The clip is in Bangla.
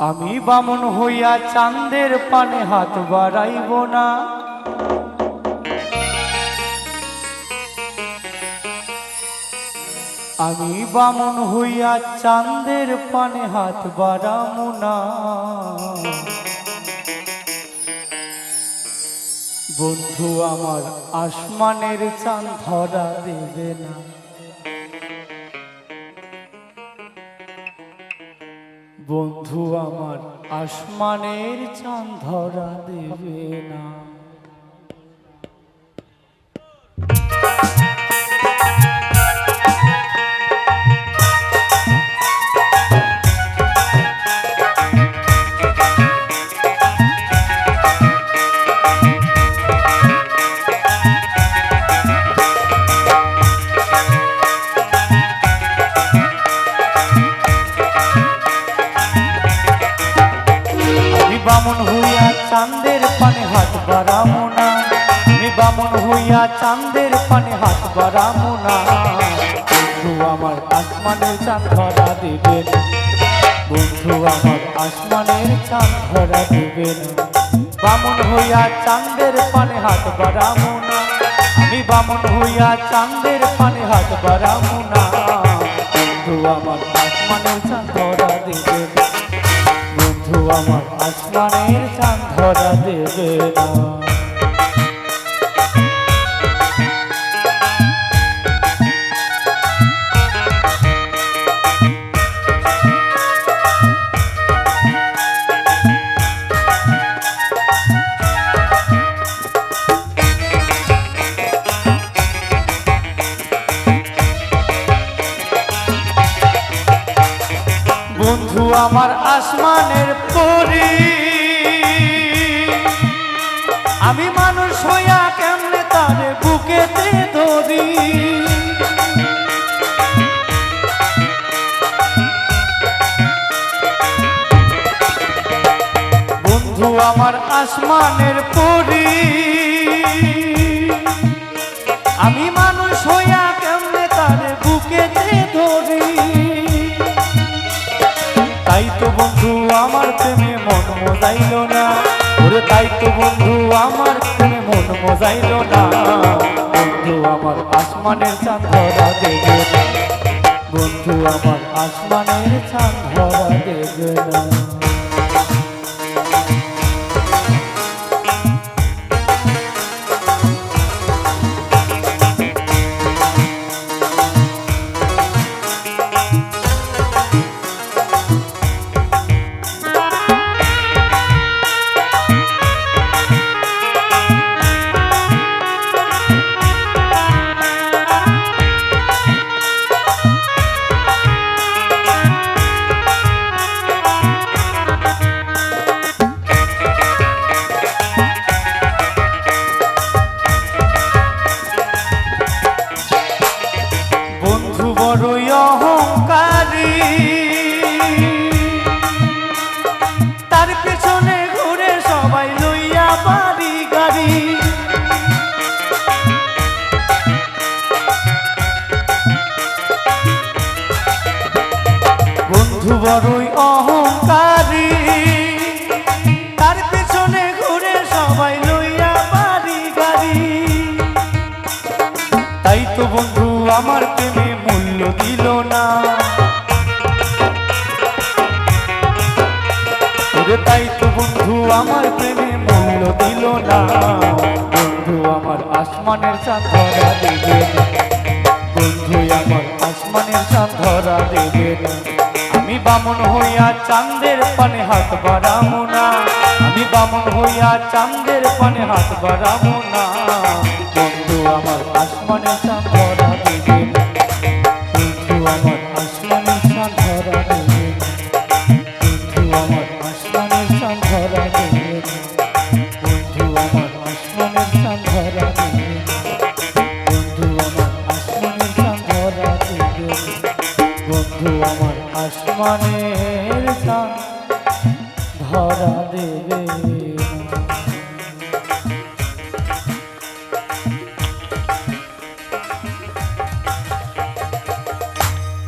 আমি বামন হইয়া চাঁদের পানে হাত বাড়াইব না। আমি বামন হইয়া চাঁদের পানে হাত বাড়ামু না। বন্ধু, আমার আসমানের চাঁদ ধরা দেবে না। বন্ধু আমার আসমানের চাঁদ ধরা দেবে না। আমি বামন হইয়া চাঁদের পানে হাত বাড়ামো না। আমি বামন হইয়া চাঁদের পানে হাত বাড়ামো না। বন্ধু আমার আসমানের চাঁদ ধরা দেবে না। বন্ধু আমার আসমানের চাঁদ ধরা দেবে বামন হইয়া চাঁদের পানে হাত বাড়ামো না। আমি বামন হইয়া চাঁদের পানে হাত বাড়ামো না। বন্ধু আমার আসমানের চাঁদ ধরা দেবে না। বন্ধু আমার আসমানের চাঁদ ধরা দেবে না। বন্ধু আমার আসমানের পরি। আমি মানুষ হইয়া কেমনে তারে বুকেতে ধরি? বন্ধু আমার আসমানের পরি। আমি মানুষ হইয়া কেমনে তারে বুকেতে মজাইল না। বন্ধু, আমার আসমানের চাঁদ ধরা দেবে না। বন্ধু, আমার আসমানের চাঁদ ধরা দেবে সবাই লইয়া বাড়ি গাড়ি। বন্ধু বড়ই অহংকারী, তার পেছনে ঘুরে সবাই লইয়া বাড়ি গাড়ি। তাই তো বন্ধু আমার প্রেমে মূল্য দিল না। তাই তো বন্ধু, আমার প্রেমে মূল্য দিল না বন্ধু, আমার আসমানের চাঁদ ধরা দেবে। বন্ধু, আমার আসমানের চাঁদ ধরা দেবে। আমি বামন হইয়া চাঁদের পানে হাত বাড়াবো না আমি বামন হইয়া চাঁদের পানে হাত বাড়াবো না বন্ধু, আমার আসমানের চাঁদ ধরা দেবে না।